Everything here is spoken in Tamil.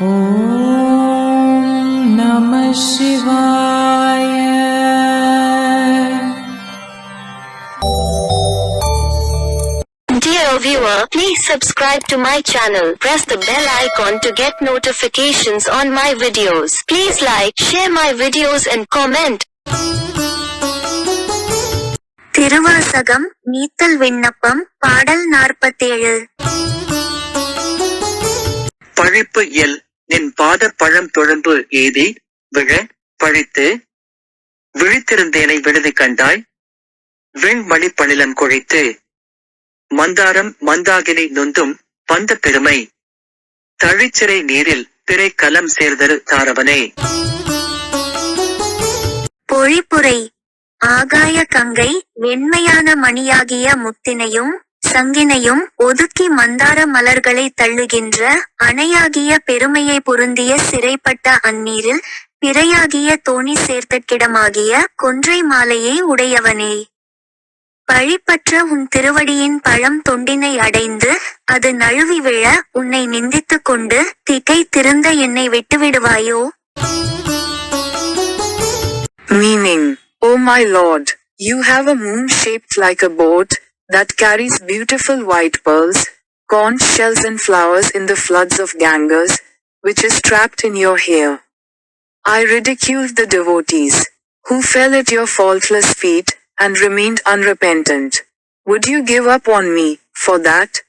ஓம் நம சிவாய Dear viewer, please subscribe to my channel. Press the bell icon to get notifications on my videos. Please like, share my videos and comment. Thiruvasagam நீத்தல் விண்ணப்பம் பாடல் நாற்பத்தேழு பழிப்பு எல் நின் பாத பழம் தொழம்பு ஏதி விழ பழித்து விழித்திருந்தேனை விழுது கண்டாய் விண்மணி பணிலம் குழைத்து மந்தாரம் மந்தாகினை நொந்தும் பந்த பெருமை தழிச்சிறை நீரில் பிறை கலம் சேர்தரு தாரவனே. பொழிப்புரை ஆகாய கங்கை வெண்மையான மணியாகிய முத்தினையும் சங்கினையும் ஒதுக்கி மந்தார மலர்களை தள்ளுகின்ற அணையாகிய பெருமையை பொருந்திய சிறைப்பட்ட அந்நீரில் பிறையாகிய தோணி சேர்த்தக்கிடமாகிய கொன்றை மாலையை உடையவனே. பழிப்பற்ற உன் திருவடியின் பழம் தொண்டினை அடைந்து அது நழுவி விழ உன்னை நிந்தித்துக் கொண்டு திகை திருந்த என்னை விட்டுவிடுவாயோ? Meaning oh my lord you have a moon shaped like a boat that carries beautiful white pearls, conch shells and flowers in the floods of Ganges, which is trapped in your hair. I ridiculed the devotees, who fell at your faultless feet, and remained unrepentant. Would you give up on me, for that?